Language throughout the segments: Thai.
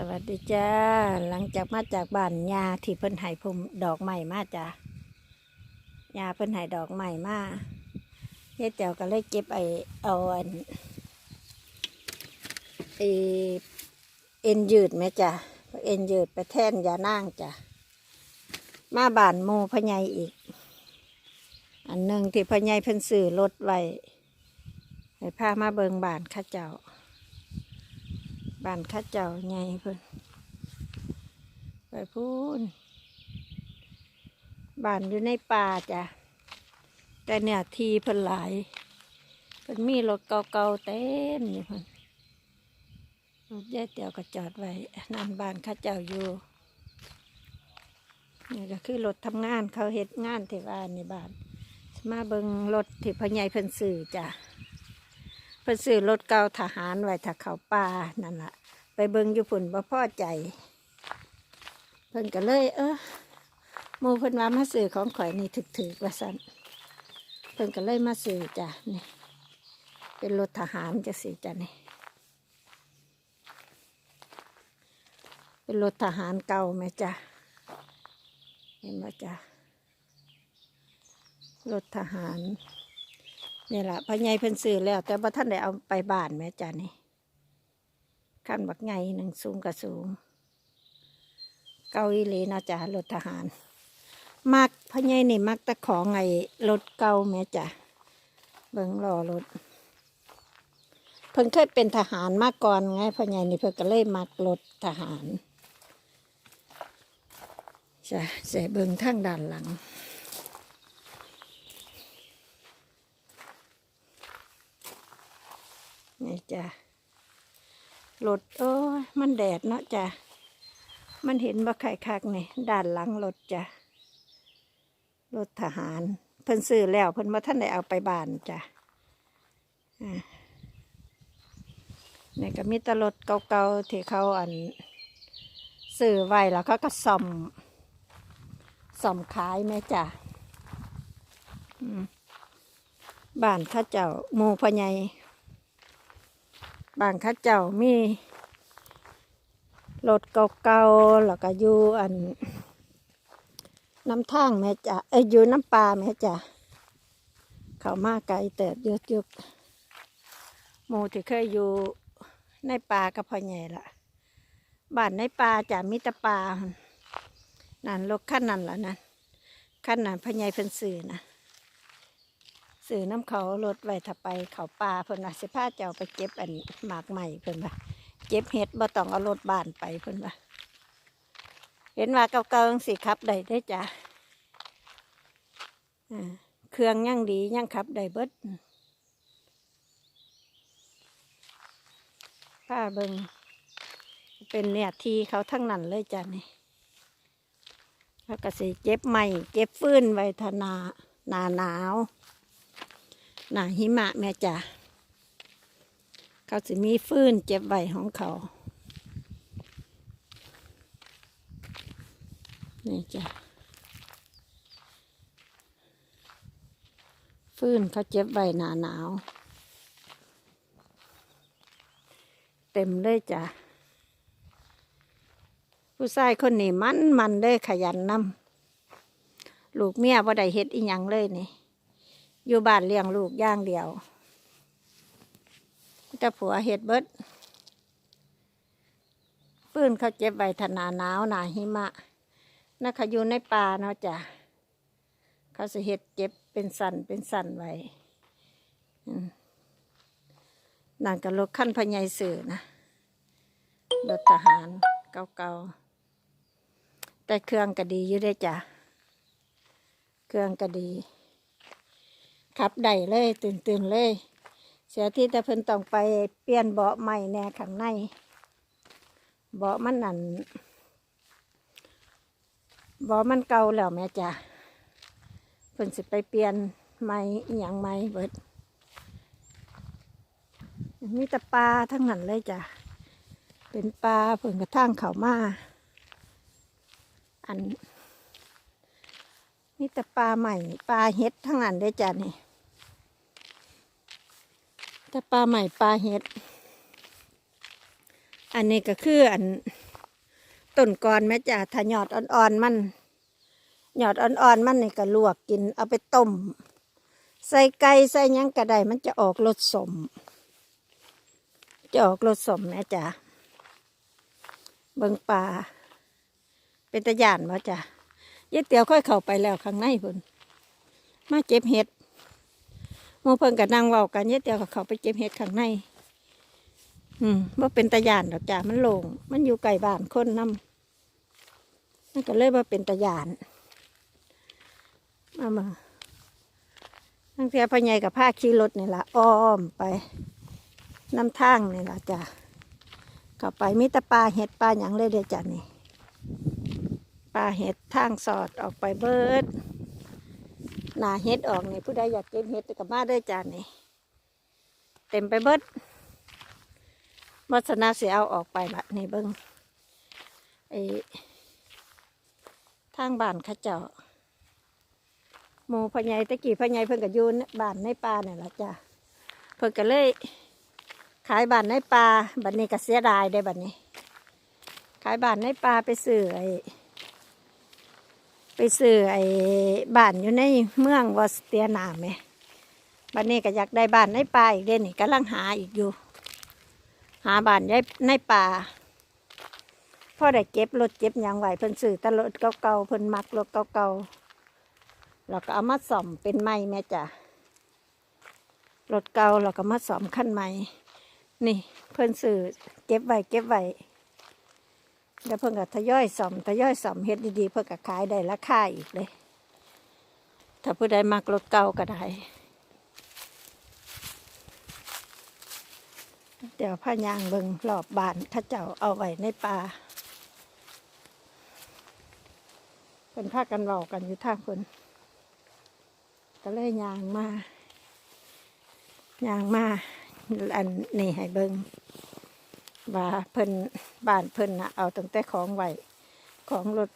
สวัสดีจ้า หลังจากมาจากบ้านยาที่เพิ่นไห้ผมดอกใหม่มาจ้ายาเพิ่นไห้ดอกใหม่มาเฮ็ดเจียวก็เลยเก็บไอเอาอันไอเอ็นยืดไหมจ้ะเอ็นยืดไปแท่นยานางจ้ะมาบ้านโมพะไยอีก อันหนึ่งที่พะไยเพิ่นซื้อรถไว้ให้พามาเบิงบ้านข้าเจ้า บ้านข้าเจ้าไงเพิ่นไปพูนบ้านอยู่ในป่าจ้ะแต่เนี่ยทีเพิ่นหลายเพิ่นมีรถเก่าๆเต็มอยู่เพิ่นรถแย่เตียวก็จอดไว้นั่นบ้านข้าเจ้าอยู่นี่ก็คือรถทำงานเขาเฮ็ดงานเที่บ้านในบ้านมาเบิงรถที่พ่อใหญ่เพิ่นซื้อจ้ะ พิ่นซื้อรถเก่าทหารไว้ถ้าเขาป่านั่นล่ะไปเบิงอยู่ฝุ่นบ่พอใจ เพิ่นก็เลย เออมู่เพิ่นว่ามาซื้อของข่อยนี่ถึกๆว่าซั่นเพิ่นก็เลยมาซื้อจ้ะนี่เป็นรถทหารจังซี่จ้ะนี่เป็นรถทหารเก่าไหมจ้ะเห็นไหมจ้ะรถทหาร นี่แหละพ่อใหญ่เพิ่นซื้อแล้ว แต่ว่าท่านได้เอาไปบ้านแม่จ้ะนี่ขั้นบักไงหนึ่งสูงกับสูง เก้าอีหลีเนะจ้ะรถทหาร มักพ่อใหญ่นี่มักแตะของไงรถเก่าแม่จ้ะเบิ่งรอรถเพิ่นเคยเป็นทหารมาก่อนไงพ่อใหญ่นี่เพิ่นก็เลยมักรถทหารจ้ะเสเบิ่งทางด้านหลัง นี่ จ้ะรถโอ้ยมันแดดเนาะจ้ะมันเห็นว่าไข่คักนี่ด้านหลังรถจ้ะรถทหาร เพิ่นซื้อแล้วเพิ่นมาท่านได้เอาไปบ้านจ้ะอ่านี่ก็มีตรถเก่าๆที่เขาอันซื้อไว้แล้วเขาก็ซ่อมซ่อมขายแม่จ้ะบ้านข้าเจ้าหมูพ่อใหญ่ บางข้าเจ้ามีรถเก่าๆแล้วก็อยู่อัน น้ำทางแม่จ้ะเอ้ยอยู่น้ำปลาแม่จ้ะเขามาไกลแต่ยุดยุกหมูที่เคยอยู่ในป่ากับพ่อใหญ่ละบ้านในป่าจ้ะมิตรป่าหั่นนั่นรถขั้นนั่นละนั่นขั้นนั้นพ่อใหญ่เพิ่นสื่อนะ สื่อน้ำเขารถไว้ถ้าไปเขาป่าเพิ่นว่าสิพาเจ้าไปเก็บอันหมากใหม่เพิ่นว่าเก็บเห็ดบ่ต้องเอารถบ้านไปเพิ่นว่าเห็นว่าเก่าๆสิขับได้ได้จ้ะอ่าเครื่องยังดียังขับได้เบิดป้าเบิงเป็นเนี่ยทีเขาทั้งนั้นเลยจ้ะนี่แล้วก็สิเก็บใหม่เก็บฟื้นไว้ทนาหนาหนาว หนาหิมะแม่จ้ะเขาสิมีฟื้นเก็บไว้ของเขา นี่จ้ะฟื้นเขาเจ็บไว้หนาหนาว เต็มเลยจ้ะผู้ชายคนนี้มันมันเลยขยันนำลูกเมียบ่ได้เฮ็ดอีหยังเลยนี่ อยู่บ้านเลี้ยงลูกย่างเดียวแต่ผัวเฮ็ดเบิดฟื้นเขาเจ็บไว้ถนาหนาวหนาหิมะนักเขาอยู่ในป่าเนาะจ้ะเขาสิเห็ดเจ็บเป็นสันเป็นสันไว้นั่นก็รถขั้นพญายสื่อนะรถทหารเก่าๆแต่เครื่องก็ดีอยู่ได้จ้ะเครื่องก็ดี ขับได้เลยตื่นตื่นๆเลย เสียที่แต่เพิ่นต้องไปเปลี่ยนเบาะใหม่แน่ข้างใน เบาะมันนั่นบอมันเก่าแล้วแม่จ้ะเพิ่นสิไปเปลี่ยนไม้อหย่างไม้เบิดมีแต่ปลาทั้งนั้นเลยจ้ะ เป็นปลาเพิ่นกระทั่งเขามาอันมีแต่ปลาใหม่ปลาเห็ดทั้งนั้นเลยจ้ะนี่ แต่ปลาใหม่ปลาเห็ด อันนี้ก็คืออันต้นกอนแม่จ้ะถ้าหยอดอ่อนๆมัน หยอดอ่อนๆมันนี่ก็ลวกกิน เอาไปต้ม ใส่ไก่ใส่ยังกระไดมันจะออกรสสม จะออกรสสมแม่จ้ะเบิ่งปลาเป็นตะยานมาจ้ะยายเตียวค่อยเข้าไปแล้วข้างในพุ่นมาเจ็บเห็ด มูเพิ่งกับนางเว้ากันยายเตียวก็เขาไปเจ็บเห็ดข้างใน อืมว่าเป็นตะยานดอกจ้ะมันโลง มันอยู่ไกลบ้านคนนำมันก็เลยว่าเป็นตะยานมามาทั้งเสียพ่อใหญ่กับผ้าขี่รถนี่ละอ้อมไปน้ำทางนี่ละจ้ะเข้าไปมีต่ปลาเห็ดปลาหยังเลยเด้อจ้ะนี่ปลาเห็ดทางสอดออกไปเบิด หนาเห็ดออกนี่ผู้ใดอยากเก็บเห็ดก็มาได้จ้ะนี่เต็มไปเบิดวัฒนาเสียเอาออกไปละนี่เบิ้งไอ้ทางบ้านข้าเจ้าหมูพญายตะกี้พญายเพิ่นก็อยู่ในบ้านในป่าเนี่ยละจ้ะเพิ่นก็เลย ขายบ้านในป่าบัดนี้ก็เสียดายได้บัดนี้ ขายบ้านในป่าไปซื้อไอ้ ไปซื้อไอ้บ้านอยู่ในเมืองวอสเตียนาไหมบัดนี้ก็อยากได้บ้านในป่าอีกเด้นี่กำลังหาอีกอยู่ หาบ้านยายในป่าพ่อได้เก็บรถเก็บยังไหวเพิ่นซื้อแตรถเก่าๆเพิ่นมักรถเก่าๆเราก็เอามาซ่อมเป็นไม้แม่จ้ะรถเก่าเราก็มาซ่อมขั้นใหม่นี่ เพิ่นซื้อเก็บไว้เก็บไว้ แล้วเพิ่นก็ทยอยซ่อมทยอยซ่อมเฮ็ดดีๆเพิ่นก็ขายได้ราคาอีกเลย ถ้าผู้ใดมักรถเก่าก็ได้เดี๋ยวพายางเบิงรอบบานข้าเจ้าเอาไว้ในป่าเป็นพากันเบากันอยู่ท่าคนก็เลยยางมายางมาอันนี่ให้เบิง ว่าเพิ่นบ้านเพิ่นนะเอาตั้งแต่ของไหวของรถ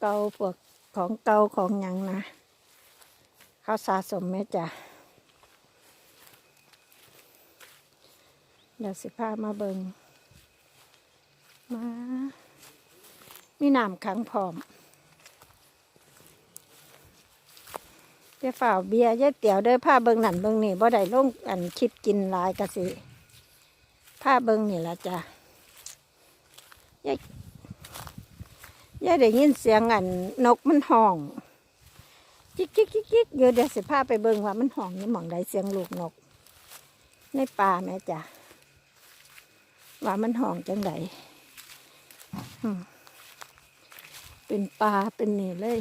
เก่าๆพวกของเก่าของหยังนะ เขาสะสมแม่จ้ะเดี๋ยวสิพามาเบิงมา มีน้ำขังพร้อมเดี๋ยวฝ่าวเบียร์ยายเตี๋ยวเด้อผ้าเบิงหนันเบิงนี่บ่ได้ลงอันคิดกินลายกะสิ ผ้าเบิงนี่ละจ้ะยายยายได้ยินเสียงอันนกมันห้องจิกจิกจิกจิกเดี๋ยวเดี๋ยวสิพาไปเบิงว่ามันห้องนี่หมองใดเสียงลูกนก ในป่าแม่จ้ะว่ามันห้องจังไดเป็นปลาเป็นนี่เลย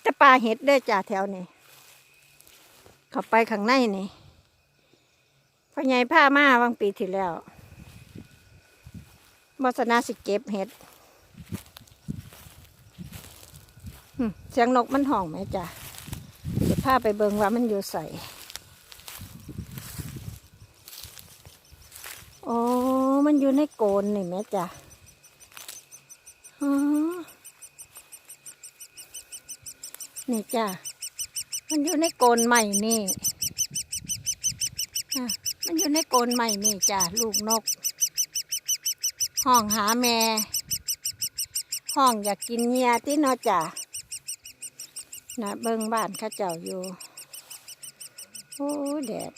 แต่ปลาเห็ดได้จ่าแถวนี่เข้าไปข้างในนี่ พ่อใหญ่ผ้ามาบางปีที่แล้วบสนาสิเก็บเห็ดเสียงนกมันห้องไหมจ้ะเดี๋ยวพาไปเบิงว่ามันอยู่ใส่โอ้มันอยู่ในโกนนี่แม่จ้ะนี่จ้ะ มันอยู่ในโกนใหม่นี่ มันอยู่ในโกนใหม่นี่จ้ะลูกนก ห้องหาแม่ ห้องอยากกินเมียที่นอจ้ะนะเบิงบ้านข้าเจ้าอยู่โอ้แดด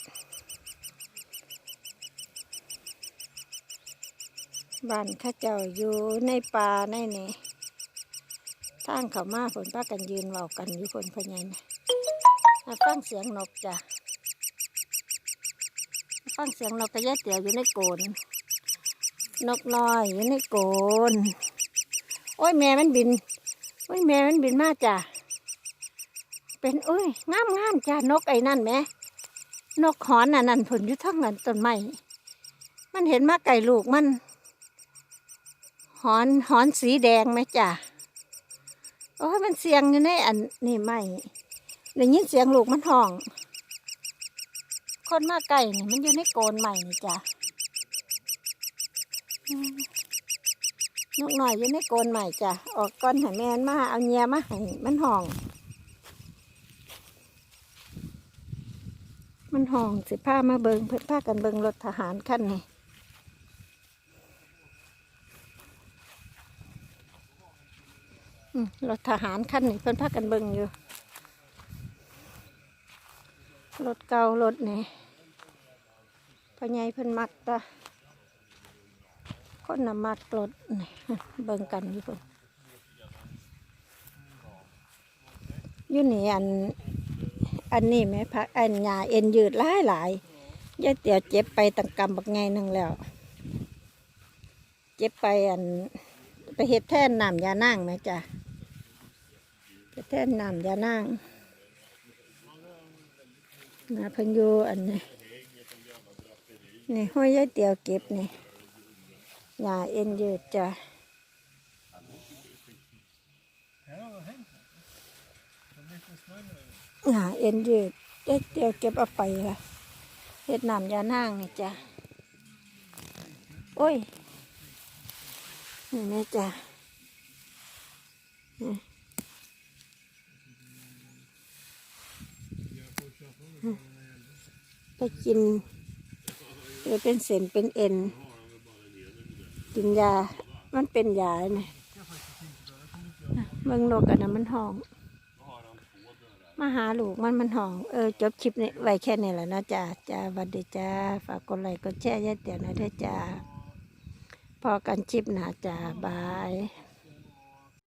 บ้านข้าเจ้าอยู่ในป่าในนี่ทางเขามาฝนป้ากันยืนเว้ากันอยู่คนพะยันมาฟังเสียงนกจ้ะ ฟังเสียงนกกระยะเตี๋ยวอยู่ในโกน นกน้อยอยู่ในโกน โอ้ยแม่มันบิน โอ้ยแม่มันบินมาจ้ะ เป็นโอ้ยงามงามจ้ะนกไอ้นั่นแหม่นกหอนน่ะนั่นผลอยู่ทั้งนั้นต้นไม้มันเห็นมาไก่ลูกมัน หอนหอนสีแดงไหมจ้ะโอ้ยมันเสียงอยู่ในอันนี่ไม่ได้ยินเสียงลูกมันห้อง คนมาไก่นี่มันอยู่ในโกนใหม่นี่จ้ะนกหน่อยอยู่ในโกนใหม่จ้ะ ออกก้อนให้แม่มาเอาเงียมาให้มันห่อง มันห่องสิผ้ามาเบิงเพื่อผ้ากันเบิงรถทหารขั้นนี่รถทหารขั้นนี่เพิ่นพากันเบิ่งอยู่ รถเก่ารถนี่ พ่อใหญ่เพิ่นมักตะคนน่ะมักรถนี่เบิ่งกันอยู่เพิ่นอยู่นี่อันอันนี้แม่พักอันยาเอ็นยืดหลายหลายยายเตี๋ยวเจ็บไปตั้งกำบักไงนึงแล้ว เจ็บไปอันไปเฮ็ดแท่นน้ำยานางไหมจ้ะไปแท่นน้ำยานางนะเพิ่นอยู่อันนี้ นี่ห้อยยายเตี๋ยวเก็บนี่ยาเอ็นยืดจ้ะยาเอ็นยืดยายเตี๋ยวเก็บเอาไปค่ะเฮ็ดนำยานางนี่จ้ะโอ้ยนี่แม่จ้ะนี่ไปกิน เออเป็นเส้นเป็นเอ็น กินยา มันเป็นยาเนี่ยเมืองโลกันนั้นมันห้อง มาหาลูกมันมันห้อง เออ จบคลิปนี้ไว้แค่นี้แหละนะจ้าจ้าวัสดีจ้า ฝากกดไลค์กดแชร์ยายเตี๋ยวนะด้วยจ้าพอกันชิปหนาจ้าบาย